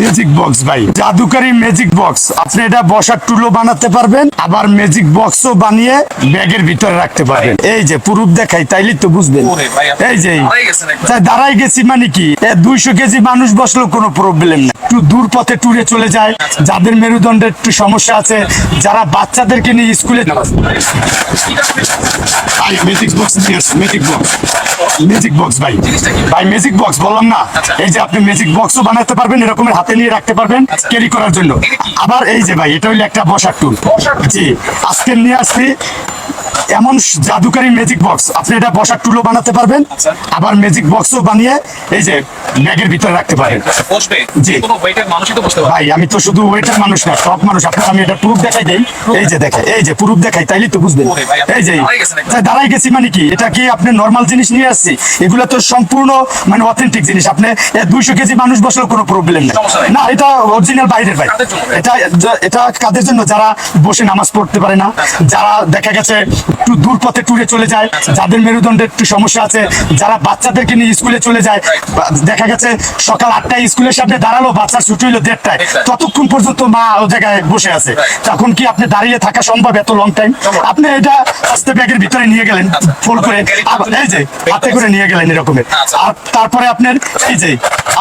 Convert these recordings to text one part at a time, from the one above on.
Magic box ভাই। জাদুকারি magic box আপনি এটা বসার টুলো বানাতে পারবেন আবার ম্যাজিক ও বানিয়ে ব্যাগের ভিতরে রাখতে পারবেন। এই যে পুরুপ দেখাই তাইলে তো বুঝবেন। এই যে দাঁড়াই গেছি মানে কি? দুইশো কেজি মানুষ বসলেও কোনো প্রবলেম না একটু দূর পথে ট্যুরে চলে যায়। যাদের মেরুদণ্ডের একটু সমস্যা আছে, যারা বাচ্চাদেরকে নিয়ে স্কুলে ভাই বক্স বক্স বক্স ভাই ভাই বক্স বললাম না। এই যে আপনি বক্সও বানাতে পারবেন, এরকমের হাতে নিয়ে রাখতে পারবেন। ক্যারি করার জন্য আবার এই যে ভাই, এটা হইল একটা বসার টুল আজকে নিয়ে আসছি এমন জাদুকারী ম্যাজিক বক্স আপনি এটা বসার টুলও বানাতে পারবেন। আবার ম্যাজিক বক্সও বানিয়ে এই যে ব্যাগের ভিতরে রাখতে পারেন। জি। ভাই আমি তো শুধু ওয়েটার মানুষ না সব মানুষ। আপনার আমি এটা প্রুফ দেখাই দেই। এই যে দেখে এই যে প্রুফ দেখাই তাইলে তো বুঝবেন। এই যে দাঁড়াই গেছি মানে কি? এটা কি আপনি নর্মাল জিনিস নিয়ে আসছি? এগুলো তো সম্পূর্ণ মানে অথেন্টিক জিনিস। আপনি দুইশো কেজি মানুষ বসলেও কোনো প্রবলেম নেই। না এটা অরিজিনাল বাইরের ভাই। জন্য? এটা এটা কাদের জন্য? যারা বসে নামাজ পড়তে পারে না যারা দেখা গেছে একটু দূর পথে ট্যুরে চলে যায় যাদের মেরুদণ্ডের একটু সমস্যা আছে যারা বাচ্চাদেরকে নিয়ে স্কুলে চলে যায় বা- দেখা গেছে সকাল আটটায় স্কুলের সামনে দাঁড়াল বাচ্চার ছুটি হলো দেড়টায়। ততক্ষণ পর্যন্ত মা ও জায়গায় বসে আছে তখন কি আপনি দাঁড়িয়ে থাকা সম্ভব এত লং টাইম আপনি এটা আস্তে ব্যাগের ভিতরে নিয়ে গেলেন আচ্ছা। ফুল করে এই যে হাতে করে নিয়ে গেলেন এরকমের আচ্ছা। আর তারপরে আপনার এই যে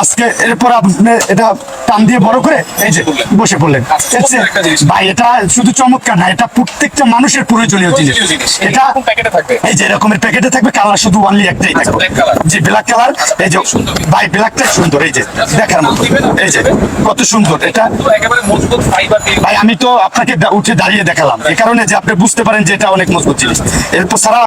আজকে এরপর আপনি এটা টান দিয়ে বড় করে এই যে বসে পড়লেন। আচ্ছা। ভাই এটা শুধু চমৎকার না এটা প্রত্যেকটা মানুষের প্রয়োজনীয় জিনিস এটা এরকম প্যাকেটে থাকবে এই যে এরকমের প্যাকেটে থাকবে কালার শুধু ওয়ানলি একটাই আচ্ছা, থাকবে। জি ব্ল্যাক কালার এই যে। ভাই ব্ল্যাকটাই সুন্দর, এই যে, দেখার মতো। এই যে, কত সুন্দর, এটা? ভাই, আমি তো আপনাকে উঠে দাঁড়িয়ে দেখালাম। এ কারণে যে আপনি বুঝতে পারেন যে এটা অনেক মজবুত জিনিস। এরপর সারা